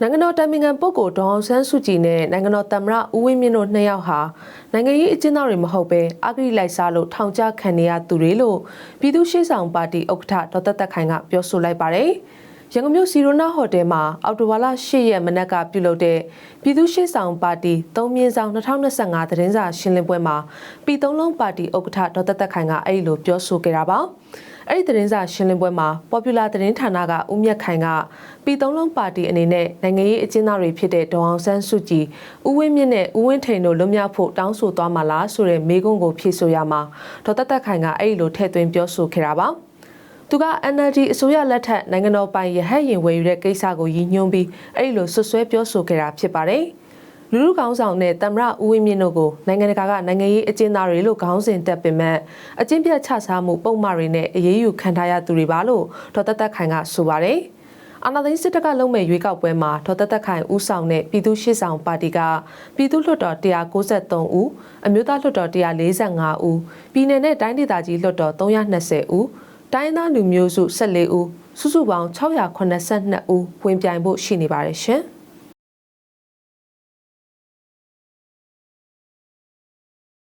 နိုင်ငံတော်တိုင်ပင်ခံပုဂ္ဂိုလ်ဒေါအောင်ဆန်းစုကြည်နဲ့နိုင်ငံတော်သမ္မတဦးဝင်းမြင့်တို့နှစ်ယောက်ဟာနိုင်ငံရေးအကျဉ်းသားတွေမဟုတ်ဘဲအဂရိလိုက်စားလို့ထောင်ချခံနေရသူတွေလို့ပြည်သူ့ရှေ့ဆောင်ပါတီဥက္ကဋ္ဌဒေါက်တာတက်ခိုင်ကပြောဆိုလိုက်ပါတယ်။ ရန်ကုန်မြို့စီရိုနာဟိုတယ်မှာအော်တိုဝါလာ၈ရက်မနက်ကပြုလုပ်တဲ့ပြည်သူ့ရှေ့ဆောင်ပါတီ၃မြင်းဆောင်2025သတင်းစာရှင်းလင်းပွဲမှာပြည်သုံးလုံးပါတီဥက္ကဋ္ဌဒေါက်တာတက်ခိုင်ကအဲ့ဒီလိုပြောဆိုခဲ့တာပါ။အဲ့ဒီသတင်းစာရှင်းလင်းပွဲမှာ Popular သတင်းဌာနကဦးမြတ်ခိုင်ကပြည်သုံးလုံးပါတီအနေနဲ့နိုင်ငံရေးအကျဉ်းသားတွေဖြစ်တဲ့ဒေါအောင်ဆန်းစုကြည်ဦးဝင်းမြင့်နဲ့ဦးဝင်းထိန်တို့လွတ်မြောက်ဖို့တောင်းဆိုသွားမှာလားဆိုတဲ့မေးခွန်းကိုဖြေဆိုရမှာဒေါက်တာတက်ခိုင်ကအဲ့ဒီလိုထည့်သွင်းပြောဆိုခဲ့တာပါ သူက NLD အစိုးရလက်ထက်နိုင်ငံတော်ပိုင်ရဟတ်ရင်ဝယ်ယူတဲ့ကိစ္စကိုရည်ညွှန်းပြီးအဲ့ဒီလိုဆွဆွဲပြောဆိုခဲ့တာဖြစ်ပါတယ်။လူလူကောင်းဆောင်နဲ့တမရဦးဝင်းမြင့်တို့ကိုနိုင်ငံတကာကနိုင်ငံရေးအကျဉ်းသားတွေလို့ခေါင်းစဉ်တက်ပင်မဲ့အကျဉ်းပြတ်ချစားမှုပုံမှန်တွေနဲ့အရေးယူခံထားရသူတွေပါလို့ဒေါက်တာတက်ခိုင်ကဆိုပါတယ်။အာဏာသိမ်းစစ်တပ်ကလုံးမဲ့ရွေးကောက်ပွဲမှာဒေါက်တာတက်ခိုင်ဦးဆောင်တဲ့ပြည်သူ့ရှေ့ဆောင်ပါတီကပြည်သူ့လွှတ်တော်193ဦးအမျိုးသားလွှတ်တော်145ဦးပြည်내နဲ့တိုင်းဒေသကြီးလွှတ်တော်320ဦး တိုင်းသားလူမျိုးစု14ဦးစုစုပေါင်း682ဦးဝင်ပြိုင်ဖို့ရှိနေပါတယ်ရှင်။